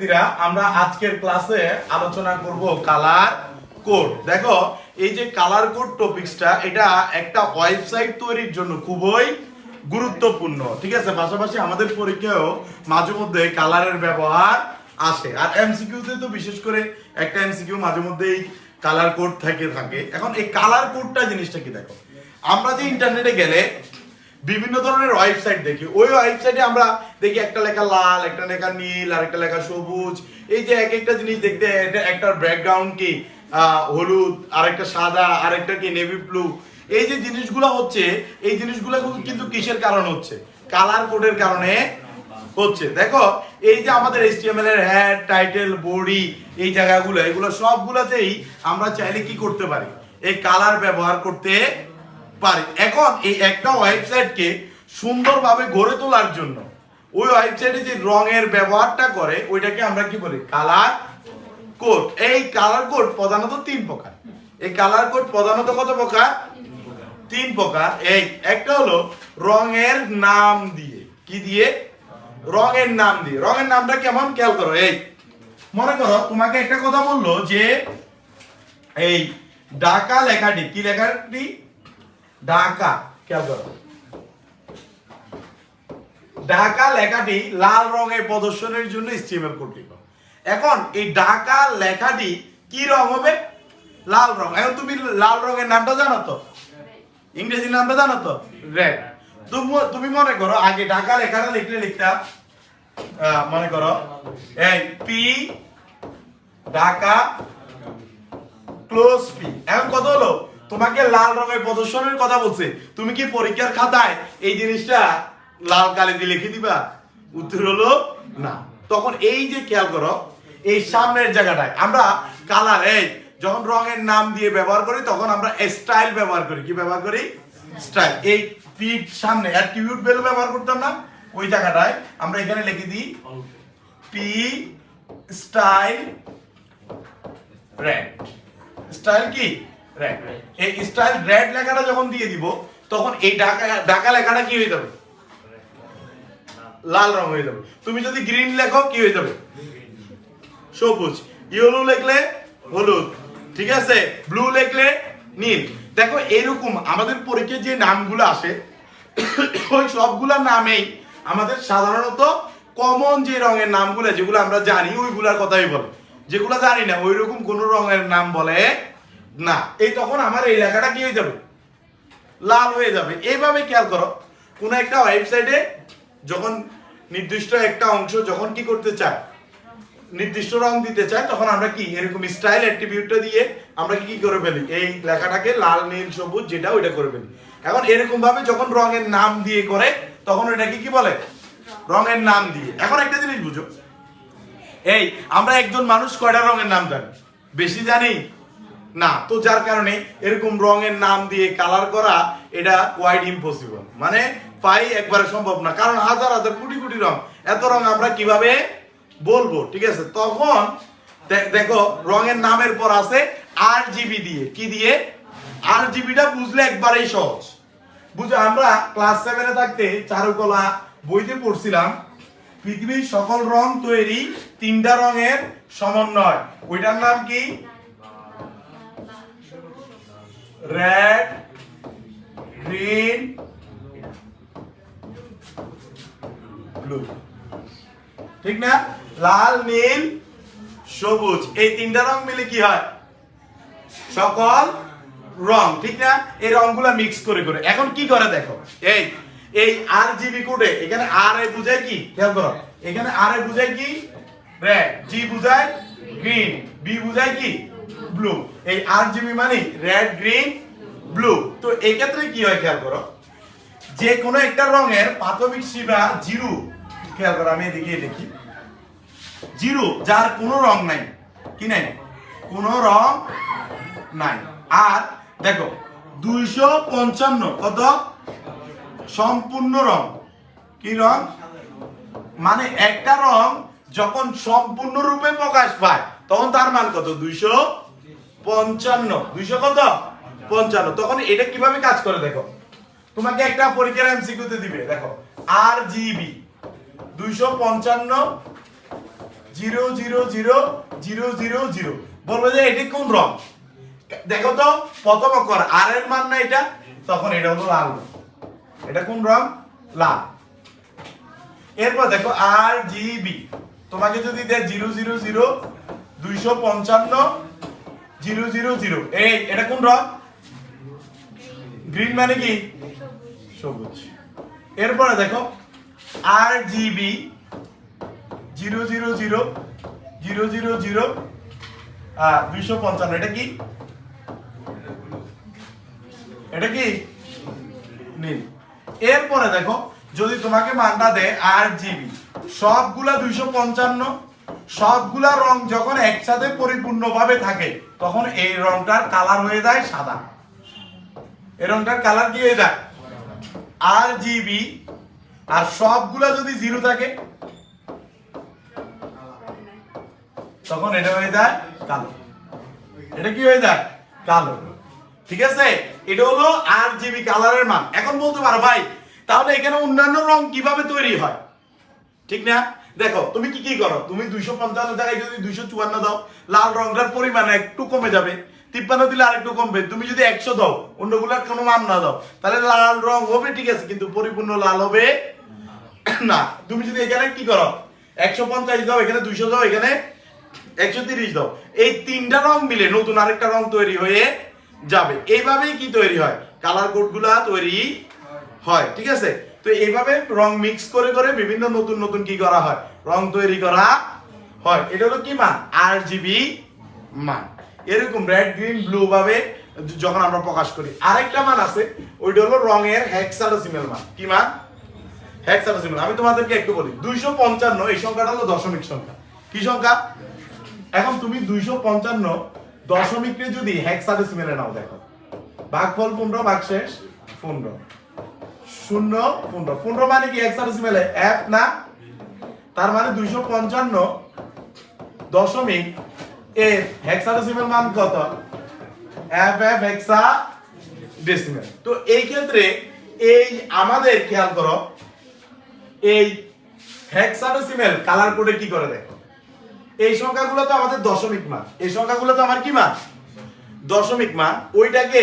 শিক্ষার্থীরা, আমরা আজকের ক্লাসে আলোচনা করব কালার কোড দেখো এই যে কালার কোড টপিকসটা এটা একটা ওয়েবসাইট তৈরির জন্য খুবই গুরুত্বপূর্ণ। ঠিক আছে? পাশাপাশি আমাদের পরীক্ষায়ও মাঝে মধ্যে কালারের ব্যবহার আসে। আর এমসিকিউতে তো বিশেষ করে একটা এমসিকিউ মাঝে মধ্যেই কালার কোড থেকে থাকে। এখন এই কালার কোডটা জিনিসটা কি দেখো? আমরা যে ইন্টারনেটে গেলে বিভিন্ন ধরনের ওয়েবসাইট দেখি। ওই ওয়েবসাইটে আমরা দেখি একটা লেখা লাল, একটা লেখা নীল, আর একটা লেখা সবুজ। এই যে এক একটা জিনিস দেখতে, এটা একটা ব্যাকগ্রাউন্ড কি? হলুদ, আর একটা সাদা, আর একটা কি নেভি ব্লু এই যে জিনিসগুলো হচ্ছে, এই জিনিসগুলো কিন্তু কিসের কারণ হচ্ছে? কালার কোডের কারণে হচ্ছে। দেখো, এই যে আমাদের এইচটিএমএল এর হেড টাইটেল বডি এই জায়গাগুলো, এগুলো সবগুলোতেই আমরা চাইলে কি করতে পারি? এই কালার ব্যবহার করতে পারি। এখন এই একটা ওয়েবসাইটকে সুন্দরভাবে গড়ে তোলার জন্য ওই ওয়েবসাইটে যে রঙের ব্যবহারটা করে, ওইটাকে আমরা কি বলি? কালার কোড এই কালার কোড প্রধানত তিন প্রকার। এই কালার কোড প্রধানত কত প্রকার? তিন প্রকার। এই, একটা হলো রঙের নাম দিয়ে। কি দিয়ে? রঙের নাম দিয়ে। রঙের নামটা কেমন? খেয়াল করো। এই, মনে করো তোমাকে একটা কথা বলল যে এই ঢাকা লেখাটি, কি লেখাটি? ঢাকা খেয়াল করো ঢাকা লেখাটি লাল রঙে প্রদর্শনের জন্য স্টিমের লিখো এখন এই ঢাকা লেখাটি কি রং হবে? লাল রং। এখন তুমি লাল রঙের নামটা জানো তো? ইংরেজি নামটা জানো তো? রেড তুমি মনে করো, আগে ঢাকা লেখাটা লিখলে লিখতাম মনে করো, এই পি ঢাকা ক্লোজ পি এখন কত হলো? তোমাকে লাল রঙের প্রদর্শনের কথা বলছে। তুমি কি পরীক্ষার খাতায় এই জিনিসটা লাল কালি দিয়ে লিখে দিবা? উত্তর হলো না। তখন এই যে খেয়াল করো, এই সামনের জায়গাটায় আমরা কালার, এই যখন রঙের নাম দিয়ে ব্যবহার করি, তখন আমরা স্টাইল ব্যবহার করি। কি ব্যবহার করি? স্টাইল। এই পিঠ সামনে অ্যাট্রিবিউট ভ্যালু ব্যবহার করতাম না? ওই জায়গাটায় আমরা এখানে লিখে দিই পি স্টাইল রেড স্টাইল কি? এই স্টাইল রেড লেখাটা যখন দিয়ে দিব, তখন এই ঢাকা ঢাকা লেখাটা কি হয়ে যাবে? লাল রং হয়ে যাবে। তুমি যদি গ্রিন লেখো, কি হয়ে যাবে? সবুজ। ইয়েলো লিখলে হলুদ। ঠিক আছে? ব্লু লিখলে নীল। দেখো, এরকম আমাদের পরীক্ষায় যে নামগুলো আসে, ওই সবগুলোর নামেই আমাদের সাধারণত কমন যে রঙের নামগুলো, যেগুলো আমরা জানি, ওইগুলার কথাই বলে। যেগুলো জানি না ওই রকম কোন রঙের নাম বলে না, এই তখন আমার এই লেখাটা কি হয়ে যাবে? লাল হয়ে যাবে। এইভাবে খেয়াল করো, কোন একটা ওয়েবসাইটে যখন নির্দিষ্ট একটা অংশ যখন কি করতে চায়, নির্দিষ্ট রং দিতে চায়, তখন আমরা কি, এরকম স্টাইল অ্যাট্রিবিউটটা দিয়ে আমরা কি করে ফেলি? এই লেখাটাকে লাল, নীল, সবুজ যেটা, ওইটা করে ফেলি। এখন এরকম ভাবে যখন রঙের নাম দিয়ে করে, তখন ওইটাকে কি বলে? রঙের নাম দিয়ে। এখন একটা জিনিস বুঝো। এই, আমরা একজন মানুষ কয়টা রঙের নাম জানি? বেশি জানি? না, তো যার কারণে এরকম রঙের নাম দিয়ে কালার করা, এটা কোয়াইট ইম্পসিবল মানে পাই একবারে সম্ভব না, কারণ হাজার হাজার কোটি কোটি রং। এত রং আমরা কীভাবে বলব, ঠিক আছে? তখন দেখো, রঙের নামের পর আছে আর জিবি দিয়ে। কি দিয়ে? আর জিবিটা বুঝলে একবারেই সহজ। বুঝো আমরা ক্লাস সেভেনে থাকতে চারুকলা বইতে পড়ছিলাম, পৃথিবীর সকল রং তৈরি তিনটা রঙের সমন্বয়। ওইটার নাম কি? রেড গ্রিন ব্লু ঠিক না? লাল, নীল, সবুজ। এই তিনটা রং মিলে কি হয়? সকল রং, ঠিক না? এই রংগুলা মিক্স করে করে। এখন কি করে দেখো? এই এই আর জিবি কোডে এখানে আর এ বুঝায় কি? খেয়াল করো। এখানে আর এ বুঝায় কি? রেড জি বুঝায় গ্রিন বি বুঝায় কি? ব্লু এই আর জিবি মানে রেড গ্রিন ব্লু তো এই ক্ষেত্রে কি হয় খেয়াল করো? যে কোনো একটা রঙের প্রাথমিক সীমা জিরো। খেয়াল করো, আমি এদিকে দেখি। জিরো, যার কোনো রং নাই। কি নাই? কোনো রং নাই। আর দেখো, দুইশো পঞ্চান্ন, কত? সম্পূর্ণ রং। কি রং? মানে একটা রং যখন সম্পূর্ণ রূপে প্রকাশ পায় তখন তার মান কত? দুইশো পঞ্চান্ন। দুইশো কত? পঞ্চান্ন। তখন এটা কীভাবে কাজ করে দেখো? তোমাকে একটা পরীক্ষার এমসিকিউতে দিবে, দেখো। আর জিবি দুইশো পঞ্চান্ন zero zero zero zero zero zero. বলবে যে এটি কোন রং? দেখো তো, প্রথম অক্ষর আর এর মান না এটা? তখন এটা হলো লাল। এটা কোন রং? লাল। এরপর দেখো আর জি বি তোমাকে যদি দেয় জিরো জিরো জিরো দুইশো পঞ্চান্ন জিরো জিরো জিরো। এই, এটা কোন রং গ্রিন মানে কি? সবুজ। এরপরে দেখো R GB zero zero zero zero zero zero দুইশো পঞ্চান্ন। এটা কি? এটা কি? নীল। এরপরে দেখো, যদি তোমাকে মানটা দেয় আর জিবি সবগুলা দুইশো পঞ্চান্ন সবগুলা রং যখন একসাথে পরিপূর্ণভাবে থাকে, তখন এই রংটার কালার হয়ে যায় সাদা। এই রংটার কালার কি হয়ে যায়? আর জিবি আর সবগুলা যদি জিরো থাকে, তখন এটা হয়ে যায় কালো। এটা কি হয়ে যায়? কালো। ঠিক আছে? এটা হলো আর জিবি কালারের মান। এখন বলতে পারো ভাই, তাহলে এখানে অন্যান্য রং কীভাবে তৈরি হয়? ঠিক না? দেখো, তুমি কি কি করো? তুমি দুইশো পঞ্চান্ন জায়গায় যদি দুইশো চুয়ান্ন দাও, লাল রংটার পরিমাণ একটু কমে যাবে। তিপ্পান্ন দিলে আরেকটু কমবে। তুমি যদি একশো দাও, অন্যগুলার কোনো মান না দাও, তাহলে লাল রং হবে, ঠিক আছে, কিন্তু পরিপূর্ণ লাল হবে না। তুমি যদি এখানে কি করো? একশো পঞ্চাশ দাও, এখানে দুইশো দাও, এখানে একশো তিরিশ দাও। এই তিনটা রং মিলে নতুন আরেকটা রং তৈরি হয়ে যাবে। এইভাবেই কি তৈরি হয়? কালার কোডগুলা তৈরি হয়, ঠিক আছে? তো এইভাবে রং মিক্স করে করে বিভিন্ন নতুন নতুন কি করা হয়? রং তৈরি করা হয়। এটা হলো কি মান আর জিবি মান এরকম রেড গ্রিন ব্লু ভাবে যখন আমরা প্রকাশ করি। আরেকটা মান আছে, ওইটা হলো রঙের হেক্সাডেসিমেল মান। কি মান হেক্সাডেসিমেল আমি তোমাদেরকে একটু বলি, দুইশো পঞ্চান্ন, এই সংখ্যাটা হলো দশমিক সংখ্যা। কি সংখ্যা? এখন তুমি দুইশো পঞ্চান্ন দশমিককে যদি হেক্সাডেসিমেলে নাও, দেখো। ভাগফল পনেরো, ভাগশেষ পনেরো। শূন্য, পনেরো। পনেরো মানে কি? হেক্সাডেসিমেলে এক, না? তার মানে দুইশো পঞ্চান্ন দশমিক এর হেক্সাডেসিমেল মান কত? এফ এফ হেক্সা ডেসিমেল তো এই ক্ষেত্রে এই আমাদের খেয়াল করো, এই হেক্সাডেসিমেল কালার কোডে কি করে দেখো? এই সংখ্যাগুলো তো আমাদের দশমিক মান। এই সংখ্যাগুলো তো আমার কি মান? দশমিক মান। ওইটাকে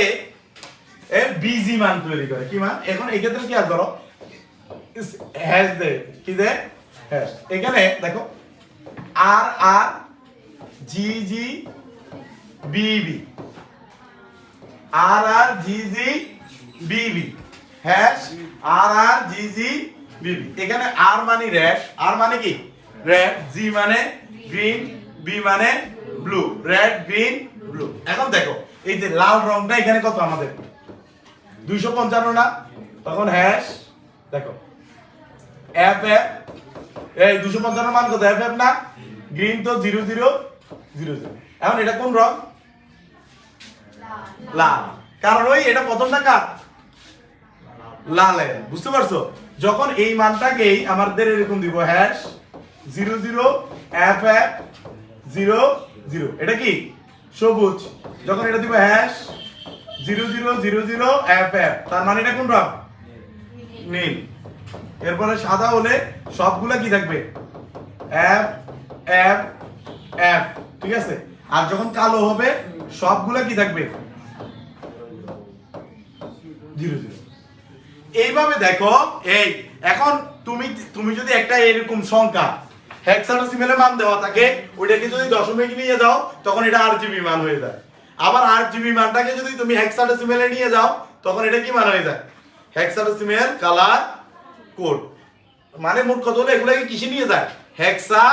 বিজি মান তৈরি করে। কি মান এখন এই ক্ষেত্রে কি আর করো হ্যাশ দে কি দে এখানে দেখো আর আর জি জি বিবি আর আর জি জি বিবি হ্যাশ আর আর জি জি বিবি এখানে আর মানে রেড আর মানে কি? রেড জি মানে গ্রিন বি মানে ব্লু রেড গ্রিন ব্লু এখন দেখো, এই যে লাল রংটা এখানে কত আমাদের? দুইশো পঞ্চান্ন না? তখন হ্যাশ দেখো। এফ এফ এই দুশো পঞ্চান্ন মান কত? এফ এফ না? গ্রিন তো জিরো জিরো জিরো জিরো এখন এটা কোন রং? লাল। কারণ ওই এটা প্রথমটা কার? লালের। বুঝতে পারছ? যখন এই মানটাকেই আমাদের এরকম দিব hash zero zero F F zero zero এটা কি? সবুজ। যখন এটা দিব hash zero zero zero zero F F তার মানে এটা কোন রং নীল। এরপরে সাদা হলে সবগুলা কি থাকবে? F F F. ঠিক আছে? আর যখন কালো হবে, সবগুলা কি থাকবে? Zero zero. এইভাবে দেখো, এই, এখন তুমি তুমি যদি একটা এরকম সংখ্যা হেক্সাডেসিমেলে মান দেওয়া থাকে, ওইটাকে যদি দশমিক নিয়ে যাও, তখন এটা আট জিবি মান হয়ে যায়। আবার আট জিবি মানটাকে যদি তুমি হেক্সাডেসিমেলে নিয়ে যাও, তখন এটা কি মান হয়ে যায়? হেক্সাডেসিমেল কালার কোড মানে মোট কত হলো এগুলাকে কিসে নিয়ে যায়? হেক্সা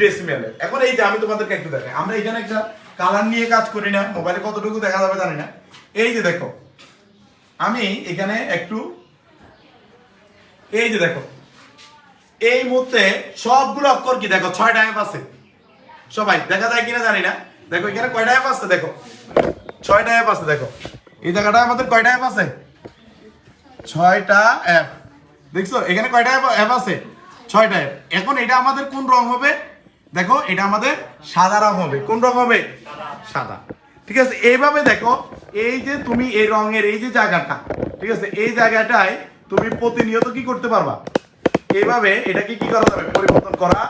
ডেসিমেলে এখন এই যে আমি তোমাদেরকে একটু দেখাই। আমরা এখানে একটা কালার নিয়ে কাজ করি না মোবাইলে কতটুকু দেখা যাবে জানি না। এই যে দেখো, আমি এখানে একটু, এই যে দেখো, এই মুহূর্তে সবগুলো অক্ষর কি? দেখো, ছয়টা অ্যাপ আছে। সবাই, দেখা যায় কিনা জানি না। দেখো, এখানে কয়টা অ্যাপ আছে দেখো? ছয়টা অ্যাপ আছে দেখো। এই জায়গাটা আমাদের কয়টা অ্যাপ আছে? ছয়টা অ্যাপ দেখছ? এখানে কয়টা অ্যাপ আছে? ছয়টা অ্যাপ এখন এটা আমাদের কোন রং হবে? দেখো, এটা আমাদের সাদা রং হবে। কোন রং হবে? সাদা। ঠিক আছে? এইভাবে দেখো, এই যে তুমি এই রঙের এই যে জায়গাটা, ঠিক আছে? এই জায়গাটায় তুমি প্রতিনিয়ত কি করতে পারবা? এইভাবে এটাকে কি করা যাবে? পরিবর্তন করা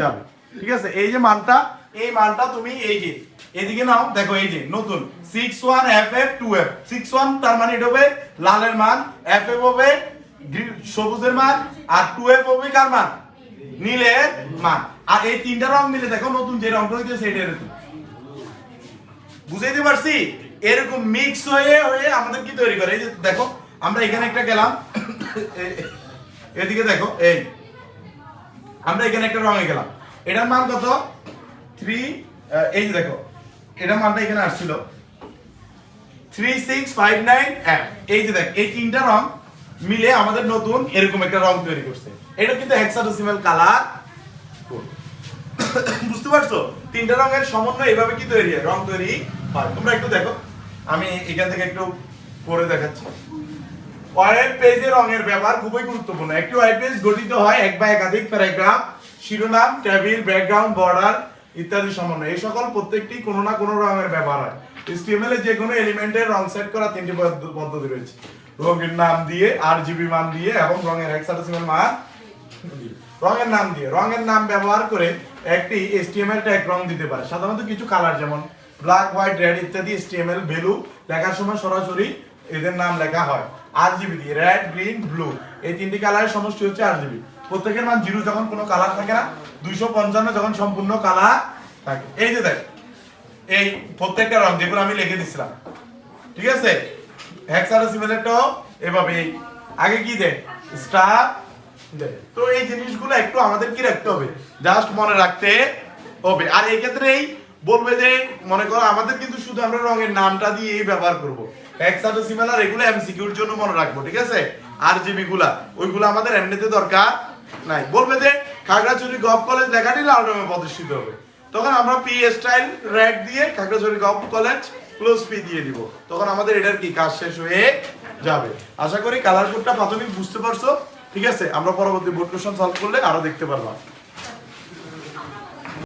যাবে। ঠিক আছে? এই যে মানটা এই মানটা তুমি এই যে। এদিকে নাও, দেখো এই যে, নতুন। Six one F F two F six one তার মানে এটা হবে লালের মান এফ এফ হবে সবুজের মান, আর টু হবে কার মান? নীলের মান। আর এই তিনটা রং মিলে দেখো, নতুন যে রংটা হইতেছে এটা এরকম। বুঝাইতে পারছি? এরকম মিক্স হয়ে হয়ে আমাদের কি তৈরি করে? এই যে দেখো, আমরা এখানে একটা গেলাম। এদিকে দেখো, এই। আমরা এখানে একটা রঙে গেলাম। এটার মান কত? থ্রি দেখো এটার মানটা এখানে আসছিল। থ্রি সিক্স ফাইভ নাইন এই যে দেখ, এই তিনটা রং মিলে আমাদের নতুন এরকম একটা রং তৈরি করছে। এটা কিন্তু কালার বুঝতে পারছ? তিনটা রঙের সমন্বয় এভাবে কি তৈরি হয়? রং তৈরি হয়। তোমরা একটু দেখো। আমি এখান থেকে একটু পরে দেখাচ্ছি। ওয়েব পেজে রঙের ব্যবহার খুবই গুরুত্বপূর্ণ। একটি ওয়েব পেজ গঠিত হয় এক বা একাধিক প্যারাগ্রাফ শিরোনাম টেবিল ব্যাকগ্রাউন্ড বর্ডার ইত্যাদি সমন্বয় এই সকল প্রত্যেকটি কোনো না কোনো রঙের ব্যবহার হয়। HTML এ যে কোনো এলিমেন্টের রং সেট করা তিনটি পদ্ধ- পদ্ধতি রয়েছে। রঙের নাম দিয়ে আরজিবি মান দিয়ে এবং রঙের হেক্সাডেসিমাল মান রঙের নাম দিয়ে। রঙের নাম ব্যবহার করে একটি HTML ট্যাগ রং দিতে পারে। সাধারণত কিছু কালার যেমন ব্ল্যাক হোয়াইট রেড ইত্যাদি HTML ভ্যালু লেখার সময় সরাসরি এদের নাম লেখা হয়। আরজিবি দিয়ে রেড গ্রিন ব্লু এই তিনটি কালারের সমষ্টি হচ্ছে আরজিবি প্রত্যেকের মান জিরো যখন কোনো কালার থাকে না দুইশো পঞ্চান্ন যখন সম্পূর্ণ কালার থাকে। এই যে দেখ, এই প্রত্যেকটা রং, যেগুলো আমি লিখে দিছিলাম। ঠিক আছে? হেক্সাডেসিমেলেরটাও এভাবে আগে কি দেয় স্টার তো এই জিনিসগুলো একটু আমাদের কি রাখতে হবে? জাস্ট মনে রাখতে হবে। আর এই ক্ষেত্রে এই বলবে যে, মনে করো আমাদের কিন্তু শুধু আমরা রঙের নামটা দিয়ে ব্যবহার করব। হেক্সাডেসিমেল আর এগুলো এমসিকিউর জন্য মনে রাখব, ঠিক আছে? আর জিবি গুলা, ওইগুলো আমাদের এমনিতে দরকার নাই। বলবে যে খাগড়াছড়ি গভ কলেজ লেখাটি লাল রঙে প্রদর্শিত হবে। তখন আমরা পি স্টাইল র্যাক দিয়ে Khagrachari gov college close P দিয়ে দিব। তখন আমাদের এটার কি কাজ শেষ হয়ে যাবে। আশা করি কালার কোডটা প্রাথমিক বুঝতে পারছ। ঠিক আছে, আমরা পরবর্তী বোর্ড কোশ্চেন সলভ করলে আরও দেখতে পারলাম